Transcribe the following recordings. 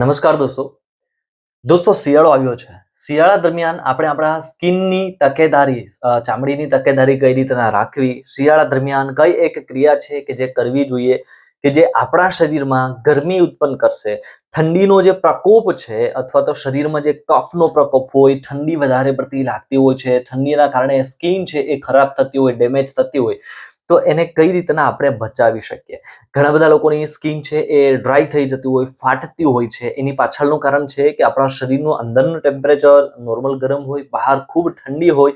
નમસ્કાર દોસ્તો. દોસ્તો, શિયાળો આવ્યો છે. શિયાળા દરમિયાન આપણે આપણા સ્કિનની તકેદારી ચામડીની તકેદારી કઈ રીતના રાખવી, શિયાળા દરમિયાન કઈ એક ક્રિયા છે કે જે કરવી જોઈએ, કે જે આપણા શરીરમાં ગરમી ઉત્પન્ન કરશે, ઠંડીનો જે પ્રકોપ છે અથવા તો શરીરમાં જે કફનો પ્રકોપ હોય, ઠંડી વધારે પડતી લાગતી હોય છે, ઠંડીના કારણે સ્કિન છે એ ખરાબ થતી હોય, ડેમેજ થતી હોય તો એને કઈ રીતના આપણે બચાવી શકીએ? ઘણા બધા લોકોની સ્કિન છે એ ડ્રાય થઈ જતી હોય, ફાટતી હોય છે. એની પાછળનું કારણ છે કે આપણા શરીરનું અંદરનું ટેમ્પરેચર નોર્મલ ગરમ હોય, બહાર ખૂબ ઠંડી હોય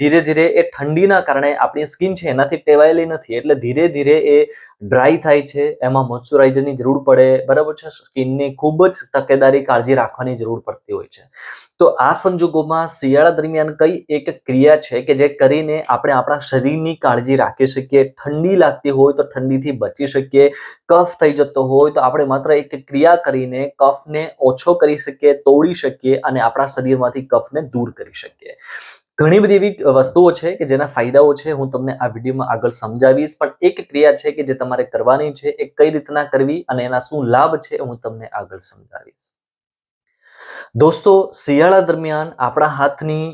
ધીરે ધીરે એ ઠંડીના કારણે આપણી સ્કિન છે એનાથી ટેવાયેલી નથી. એટલે ધીરે ધીરે એ ડ્રાય થાય છે, એમાં મોઇશ્ચરાઇઝરની જરૂર પડે, બરાબર છે? સ્કિનની ખૂબ જ તકેદારી કાળજી રાખવાની જરૂર પડતી હોય છે. તો આ સંજોગોમાં શિયાળા દરમિયાન કઈ એક ક્રિયા છે કે જે કરીને આપણે આપણા શરીરની કાળજી રાખી શકીએ? ઠંડી લાગતી હોય તો ઠંડીથી બચી શકીએ. કફ થઈ જતો હોય તો આપણે માત્ર એક ક્રિયા કરીને કફને ઓછો કરી શકીએ, તોડી શકીએ અને આપણા શરીરમાંથી કફને દૂર કરી શકીએ. ઘણી બધી એવી વસ્તુઓ છે કે જેના ફાયદાઓ છે, હું તમને આ વિડીયોમાં આગળ સમજાવીશ. પણ એક ક્રિયા છે કે જે તમારે કરવાની છે, એ કઈ રીતના કરવી અને એના શું લાભ છે હું તમને આગળ સમજાવીશ. દોસ્તો, શિયાળા દરમિયાન આપણા હાથની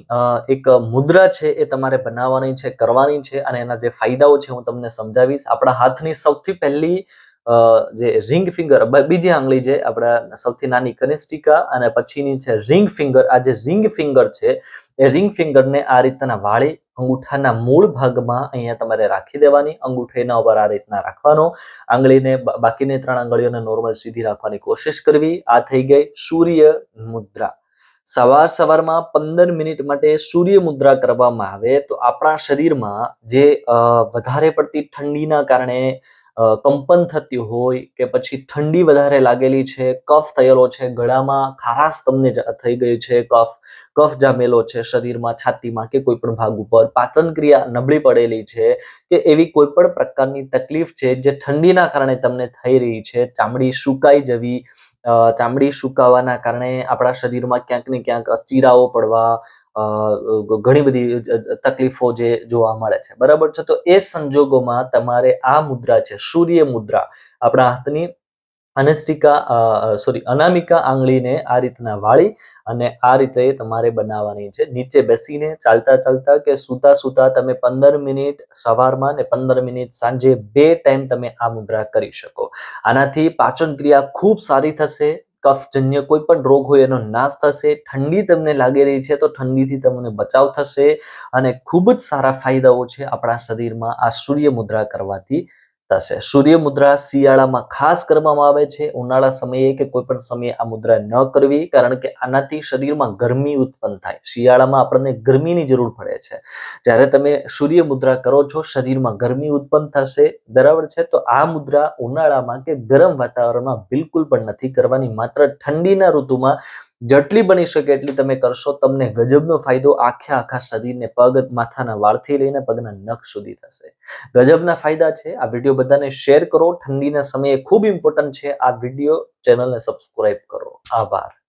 એક મુદ્રા છે, એ તમારે બનાવવાની છે, કરવાની છે અને એના જે ફાયદાઓ છે, હું તમને સમજાવીશ. આપણા હાથની સૌથી પહેલી જે રિંગ ફિંગર બીજી આંગળી જે આપણા સૌથી નાની કનિષ્ઠિકા અને પછીની છે રિંગ ફિંગર. આ જે રિંગ ફિંગર છે, એ રિંગ ફિંગરને આ રીતના વાળી અંગૂઠાના મૂળ ભાગમાં અહીંયા તમારે રાખી દેવાની. અંગૂઠો ઉપર આ રીતના રાખવાનો. આંગળીને બાકીની ત્રણ આંગળીઓને નોર્મલ સીધી રાખવાની કોશિશ કરવી. આ થઈ ગઈ સૂર્ય મુદ્રા. સવાર સવારમાં પંદર મિનિટ માટે સૂર્ય મુદ્રા કરવામાં આવે તો આપણા શરીરમાં જે વધારે પડતી ઠંડીના કારણે કંપન થતી હોય કે પછી ઠંડી વધારે લાગેલી છે, કફ થયેલો છે, ગળામાં ખારાશ તમને થઈ ગઈ છે, કફ કફ જામેલો છે, શરીરમાં છાતીમાં કે કોઈ પણ ભાગ ઉપર પાચન ક્રિયા નબળી પડેલી છે કે એવી કોઈ પણ પ્રકારની તકલીફ છે જે ઠંડીના કારણે તમને થઈ રહી છે, ચામડી સુકાઈ જવી ચામડી સુકાવાના કારણે આપણા શરીરમાં ક્યાંક ને ક્યાંક ચીરાઓ પડવા ઘણી બધી તકલીફો જે જોવા મળે છે. બરાબર છે? તો એ સંજોગોમાં તમારે આ મુદ્રા છે, સૂર્ય મુદ્રા. આપણા હાથની અનસ્ટિકા સોરી અનામિકા આંગળીને આ રીતના વાળી અને આ રીતે તમારે બનાવવાની છે. નીચે બેસીને ચાલતા ચાલતા કે સૂતા સૂતા તમે પંદર મિનિટ સવારમાં ને પંદર મિનિટ સાંજે બે ટાઈમ તમે આ મુદ્રા કરી શકો. આનાથી પાચન ક્રિયા ખૂબ સારી થશે, કફજન્ય કોઈ પણ રોગ હોય એનો નાશ થશે, ઠંડી તમને લાગી રહી છે તો ઠંડીથી તમને બચાવ થશે અને ખૂબ જ સારા ફાયદાઓ છે આપણા શરીરમાં આ સૂર્ય મુદ્રા કરવાથી. થશે સૂર્ય મુદ્રા શિયાળામાં ખાસ કરવામાં આવે છે. ઉનાળા સમયે કે કોઈ પણ સમયે આ મુદ્રા ન કરવી, કારણ કે આનાથી શરીરમાં ગરમી ઉત્પન્ન થાય. શિયાળામાં આપણને ગરમીની જરૂર પડે છે. જ્યારે તમે સૂર્ય મુદ્રા કરો છો, શરીરમાં ગરમી ઉત્પન્ન થશે, બરાબર છે? તો આ મુદ્રા ઉનાળામાં કે ગરમ વાતાવરણમાં બિલકુલ પણ નથી કરવાની. માત્ર ઠંડીના ઋતુમાં જેટલી બની શકે એટલી તમે કરશો, તમને ગજબનો ફાયદો આખે આખા શરીરને પગ, માથાના વાળથી લઈને પગના નખ સુધી થશે. ગજબના ફાયદા છે, આ વીડિયો બધાને શેર કરો, ઠંડીના સમયે ખૂબ ઇમ્પોર્ટન્ટ છે, આ વીડિયો ચેનલને સબસ્ક્રાઇબ કરો. આભાર.